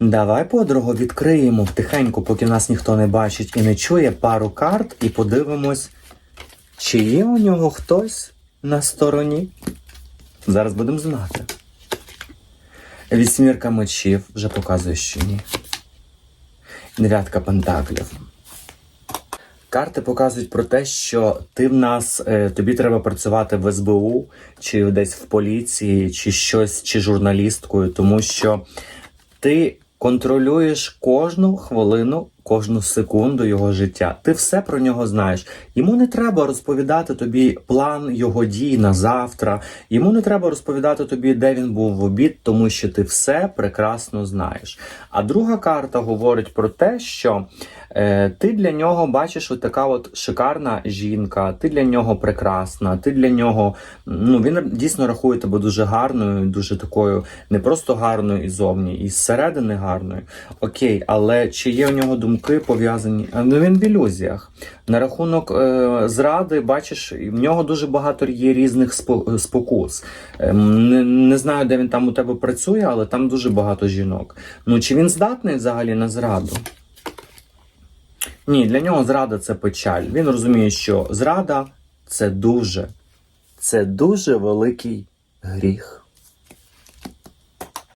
Давай, подругу, відкриємо втихеньку, поки нас ніхто не бачить і не чує пару карт, і подивимось, чи є у нього хтось на стороні. Зараз будемо знати. Вісьмірка мечів вже показує, що ні. Дев'ятка пентаклів. Карти показують про те, що ти в нас, е, тобі треба працювати в СБУ, чи десь в поліції, чи щось, чи журналісткою, тому що ти контролюєш кожну хвилину, кожну секунду його життя. Ти все про нього знаєш. Йому не треба розповідати тобі план його дій на завтра. Йому не треба розповідати тобі, де він був в обід, тому що ти все прекрасно знаєш. А друга карта говорить про те, що е, ти для нього бачиш от така от шикарна жінка, ти для нього прекрасна, ти для нього ну він дійсно рахує тебе дуже гарною, дуже такою не просто гарною і зовні, і зсередини гарною. Окей, але чи є у нього думки пов'язані? Ну він в ілюзіях. На рахунок е, зради, бачиш, в нього дуже багато є різних спокус. Ем, не, не знаю, де він там у тебе працює, але там дуже багато жінок. Ну чи він здатний взагалі на зраду? Ні, для нього зрада це печаль. Він розуміє, що зрада це дуже, це дуже великий гріх.